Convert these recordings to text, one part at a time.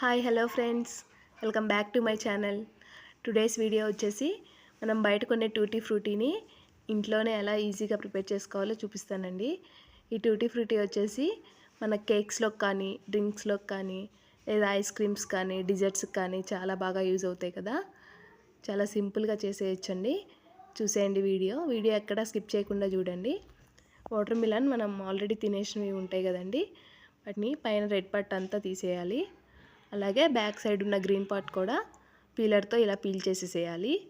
Hi hello friends welcome back to my channel today's video వచ్చేసి మనం బయట కొనే టూటీ ఫ్రూటీని ఇంట్లోనే ఎలా ఈజీగా ప్రిపేర్ చేసుకోవాలో చూపిస్తానండి. ఈ టూటీ ఫ్రూటీ వచ్చేసి మన కేక్స్లోకి కానీ డ్రింక్స్లోకి కానీ లేదా ఐస్ క్రీమ్స్ కానీ డిజర్ట్స్కి కానీ చాలా బాగా యూజ్ అవుతాయి కదా. చాలా సింపుల్గా చేసేయచ్చండి. చూసేయండి వీడియో వీడియో ఎక్కడ స్కిప్ చేయకుండా చూడండి. వాటర్ మిలన్ మనం ఆల్రెడీ తినేసినవి ఉంటాయి కదండి. వాటిని పైన రెడ్ పట్ అంతా తీసేయాలి. అలాగే బ్యాక్ సైడ్ ఉన్న గ్రీన్ పార్ట్ కూడా పీలర్తో ఇలా పీల్ చేసేసేయాలి.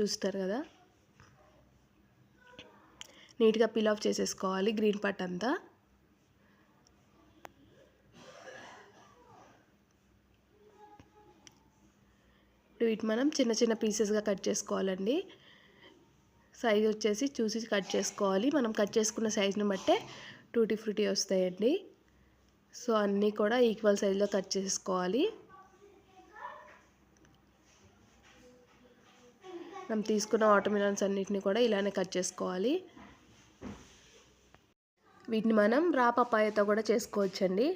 చూస్తారు కదా? నీట్గా పీల్ ఆఫ్ చేసేసుకోవాలి గ్రీన్ పార్ట్ అంతా. ఇప్పుడు వీటి మనం చిన్న చిన్న పీసెస్గా కట్ చేసుకోవాలండి. సైజ్ వచ్చేసి చూసి కట్ చేసుకోవాలి. మనం కట్ చేసుకున్న సైజుని బట్టే టూటీ ఫ్రూటీ వస్తాయండి. సో అన్నీ కూడా ఈక్వల్ సైజులో కట్ చేసుకోవాలి. మనం తీసుకున్న వాటర్ అన్నిటిని కూడా ఇలానే కట్ చేసుకోవాలి. వీటిని మనం రా పప్పాయతో కూడా చేసుకోవచ్చండి.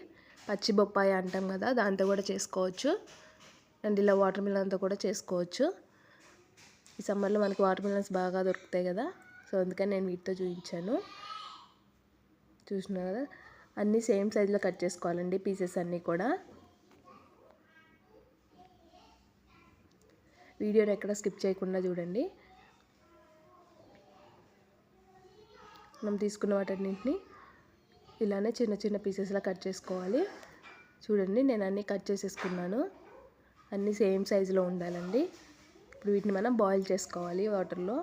పచ్చి బొప్పాయ అంటాం కదా దాంతో కూడా చేసుకోవచ్చు. అండ్ ఇలా వాటర్ మిలన్తో కూడా చేసుకోవచ్చు. ఈ సమ్మర్లో మనకి వాటర్ మిలన్స్ బాగా దొరుకుతాయి కదా సో అందుకని నేను వీటితో చూపించాను. చూసినా కదా? అన్నీ సేమ్ సైజులో కట్ చేసుకోవాలండి పీసెస్ అన్నీ కూడా. వీడియోని ఎక్కడ స్కిప్ చేయకుండా చూడండి. మనం తీసుకున్న వాటన్నింటిని ఇలానే చిన్న చిన్న పీసెస్లా కట్ చేసుకోవాలి. చూడండి నేను అన్నీ కట్ చేసేసుకున్నాను. అన్నీ సేమ్ సైజులో ఉండాలండి. ఇప్పుడు వీటిని మనం బాయిల్ చేసుకోవాలి వాటర్లో.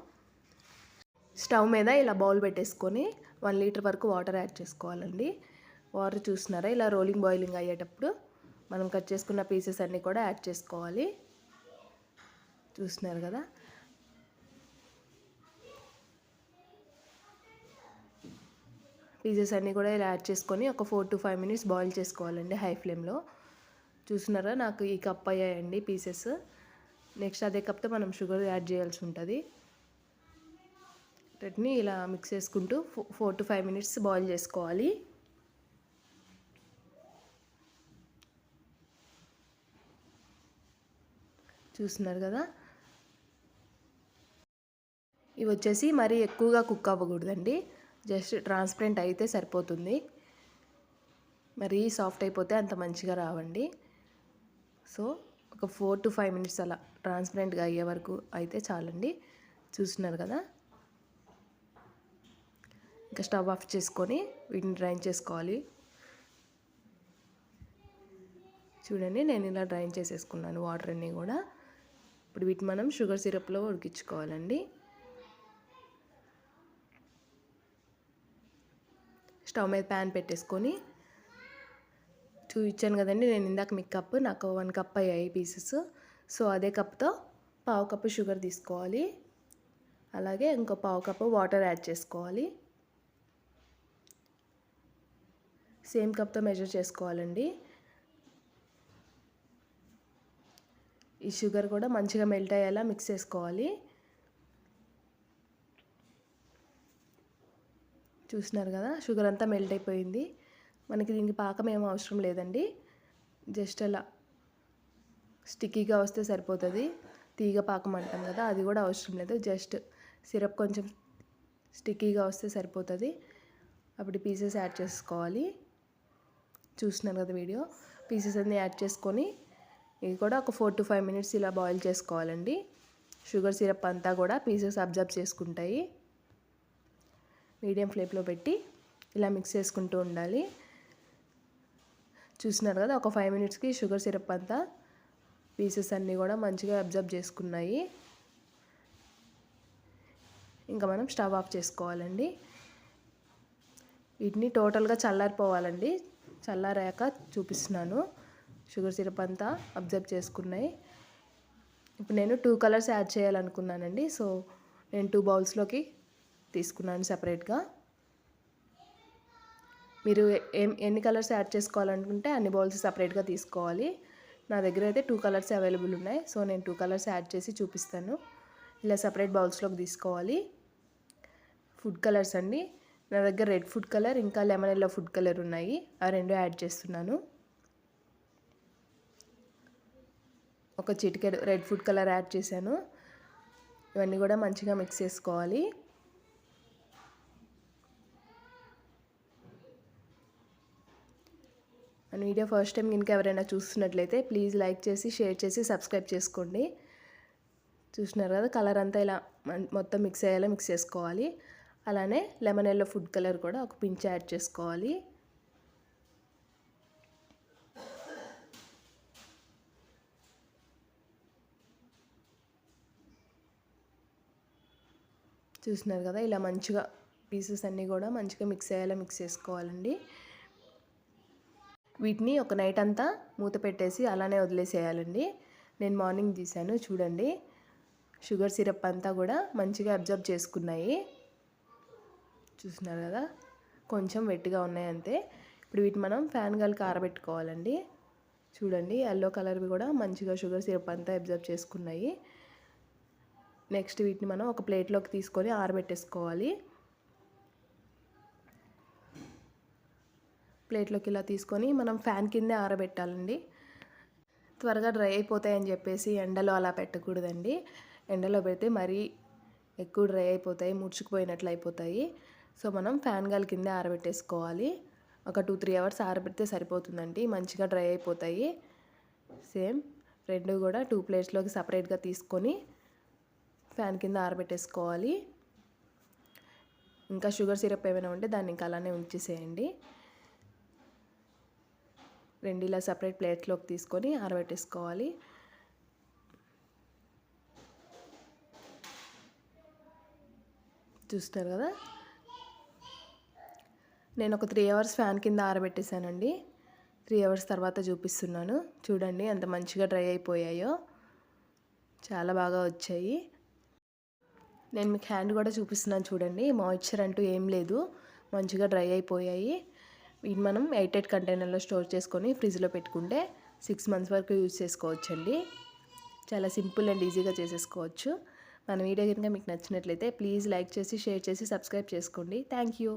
స్టవ్ మీద ఇలా బౌల్ పెట్టేసుకొని వన్ లీటర్ వరకు వాటర్ యాడ్ చేసుకోవాలండి. వాటర్ చూస్తున్నారా? ఇలా రోలింగ్ బాయిలింగ్ అయ్యేటప్పుడు మనం కట్ చేసుకున్న పీసెస్ అన్నీ కూడా యాడ్ చేసుకోవాలి. చూస్తున్నారు కదా? పీసెస్ అన్నీ కూడా ఇలా యాడ్ చేసుకొని ఒక four to five minutes boil చేసుకోవాలండి హై ఫ్లేమ్లో చూస్తున్నారా? నాకు ఈ కప్ అయ్యాయండి పీసెస్ నెక్స్ట్ అదే కప్తో మనం షుగర్ యాడ్ చేయాల్సి ఉంటుంది. వీటిని ఇలా మిక్స్ చేసుకుంటూ four to five minutes boil చేసుకోవాలి. చూస్తున్నారు కదా. ఇవి వచ్చేసి మరీ ఎక్కువగా కుక్ అవ్వకూడదండి. జస్ట్ ట్రాన్స్పరెంట్ అయితే సరిపోతుంది. మరీ సాఫ్ట్ అయిపోతే అంత మంచిగా రావండి. సో ఒక ఫోర్ టు ఫైవ్ మినిట్స్ అలా ట్రాన్స్పరెంట్గా అయ్యే వరకు అయితే చాలండి. చూస్తున్నారు కదా. ఇంకా స్టవ్ ఆఫ్ చేసుకొని వీటిని డ్రైన్ చేసుకోవాలి. చూడండి నేను ఇలా డ్రైన్ చేసేసుకున్నాను వాటర్ అన్నీ కూడా. ఇప్పుడు వీటిని మనం షుగర్ సిరప్లో ఉడికించుకోవాలండి. స్టవ్ మీద ప్యాన్ పెట్టేసుకొని చూపించాను కదండి నేను ఇందాక మీకు కప్ నాకు వన్ కప్ అయ్యాయి పీసెస్. సో అదే కప్తో పావు కప్పు షుగర్ తీసుకోవాలి. అలాగే ఇంకో పావు కప్పు వాటర్ యాడ్ చేసుకోవాలి. సేమ్ కప్తో మెజర్ చేసుకోవాలండి. ఈ షుగర్ కూడా మంచిగా మెల్ట్ అయ్యేలా మిక్స్ చేసుకోవాలి. చూసినారు కదా షుగర్ అంతా మెల్ట్ అయిపోయింది. మనకి దీనికి పాకం ఏమీ అవసరం లేదండి. జస్ట్ అలా స్టిక్కీగా వస్తే సరిపోతుంది. తీగ పాకం అంటాం కదా అది కూడా అవసరం లేదు. జస్ట్ సిరప్ కొంచెం స్టిక్కీగా వస్తే సరిపోతుంది. అప్పుడు పీసెస్ యాడ్ చేసుకోవాలి. చూసినారు కదా వీడియో పీసెస్ అన్నీ యాడ్ చేసుకొని ఇది కూడా ఒక ఫోర్ టు ఫైవ్ మినిట్స్ ఇలా బాయిల్ చేసుకోవాలండి. షుగర్ సిరప్ అంతా కూడా పీసెస్ అబ్జర్బ్ చేసుకుంటాయి. మీడియం ఫ్లేమ్లో పెట్టి ఇలా మిక్స్ చేసుకుంటూ ఉండాలి. చూసినారు కదా ఒక ఫైవ్ మినిట్స్కి షుగర్ సిరప్ అంతా పీసెస్ అన్నీ కూడా మంచిగా అబ్జర్వ్ చేసుకున్నాయి. ఇంకా మనం స్టవ్ ఆఫ్ చేసుకోవాలండి. వీటిని టోటల్గా చల్లారిపోవాలండి. చల్లారాక చూపిస్తున్నాను. షుగర్ సిరప్ అంతా అబ్జర్వ్ చేసుకున్నాయి. ఇప్పుడు నేను టూ కలర్స్ యాడ్ చేయాలనుకున్నానండి. సో నేను టూ బౌల్స్లోకి తీసుకున్నాను సపరేట్గా. మీరు ఏం ఎన్ని కలర్స్ యాడ్ చేసుకోవాలనుకుంటే అన్ని బౌల్స్ సపరేట్గా తీసుకోవాలి. నా దగ్గర అయితే టూ కలర్స్ అవైలబుల్ ఉన్నాయి. సో నేను టూ కలర్స్ యాడ్ చేసి చూపిస్తాను. ఇలా సపరేట్ బౌల్స్లోకి తీసుకోవాలి. ఫుడ్ కలర్స్ అండి. నా దగ్గర రెడ్ ఫుడ్ కలర్ ఇంకా లెమన్ ఎల్లో ఫుడ్ కలర్ ఉన్నాయి. ఆ రెండు యాడ్ చేస్తున్నాను. ఒక చిటికెడు రెడ్ ఫుడ్ కలర్ యాడ్ చేశాను. ఇవన్నీ కూడా మంచిగా మిక్స్ చేసుకోవాలి. మన వీడియో ఫస్ట్ టైం కనుక ఎవరైనా చూస్తున్నట్లయితే ప్లీజ్ లైక్ చేసి షేర్ చేసి సబ్స్క్రైబ్ చేసుకోండి. చూసినారు కదా కలర్ అంతా ఇలా మొత్తం మిక్స్ అయ్యేలా మిక్స్ చేసుకోవాలి. అలానే లెమన్ ఎల్లో ఫుడ్ కలర్ కూడా ఒక పించ్ యాడ్ చేసుకోవాలి. చూసినారు కదా ఇలా మంచిగా పీసెస్ అన్నీ కూడా మంచిగా మిక్స్ అయ్యేలా మిక్స్ చేసుకోవాలండి. వీటిని ఒక నైట్ అంతా మూత పెట్టేసి అలానే వదిలేసేయాలండి. నేను మార్నింగ్ తీసాను చూడండి. షుగర్ సిరప్ అంతా కూడా మంచిగా అబ్జర్వ్ చేసుకున్నాయి. చూస్తున్నారు కదా కొంచెం వెట్టిగా ఉన్నాయి అంతే. ఇప్పుడు వీటిని మనం ఫ్యాన్ గాలికి ఆరబెట్టుకోవాలండి చూడండి ఎల్లో కలర్వి కూడా మంచిగా షుగర్ సిరప్ అంతా అబ్జర్వ్ చేసుకున్నాయి. నెక్స్ట్ వీటిని మనం ఒక ప్లేట్లోకి తీసుకొని ఆరబెట్టేసుకోవాలి. ప్లేట్లోకి ఇలా తీసుకొని మనం ఫ్యాన్ కిందే ఆరబెట్టాలండి. త్వరగా డ్రై అయిపోతాయని చెప్పేసి ఎండలో అలా పెట్టకూడదండి. ఎండలో పెడితే మరీ ఎక్కువ డ్రై అయిపోతాయి ముడుచుకుపోయినట్లు అయిపోతాయి. సో మనం ఫ్యాన్ గాలి కిందే ఆరబెట్టేసుకోవాలి. ఒక టూ త్రీ అవర్స్ ఆరబెడితే సరిపోతుందండి. మంచిగా డ్రై అయిపోతాయి. సేమ్ రెండు కూడా టూ ప్లేట్స్లోకి సపరేట్గా తీసుకొని ఫ్యాన్ కింద ఆరబెట్టేసుకోవాలి. ఇంకా షుగర్ సిరప్ ఏమైనా ఉంటే దాన్ని ఇంకా అలానే ఉంచేసేయండి. రెండు ఇలా సపరేట్ ప్లేట్లోకి తీసుకొని ఆరబెట్టేసుకోవాలి. చూస్తారు కదా? నేను ఒక త్రీ అవర్స్ ఫ్యాన్ కింద ఆరబెట్టేశానండి. త్రీ అవర్స్ తర్వాత చూపిస్తున్నాను. చూడండి ఎంత మంచిగా డ్రై అయిపోయాయో. చాలా బాగా వచ్చాయి. నేను మీకు హ్యాండ్ కూడా చూపిస్తున్నాను చూడండి. మాయిశ్చర్ అంటూ ఏం లేదు. మంచిగా డ్రై అయిపోయాయి. ఇది మనం ఎయిట్ ఎయిట్ కంటైనర్లో స్టోర్ చేసుకొని ఫ్రిడ్జ్లో పెట్టుకుంటే సిక్స్ మంత్స్ వరకు యూజ్ చేసుకోవచ్చండి. చాలా సింపుల్ అండ్ ఈజీగా చేసేసుకోవచ్చు. మన వీడియో కనుక మీకు నచ్చినట్లయితే ప్లీజ్ లైక్ చేసి షేర్ చేసి సబ్స్క్రైబ్ చేసుకోండి. Thank you.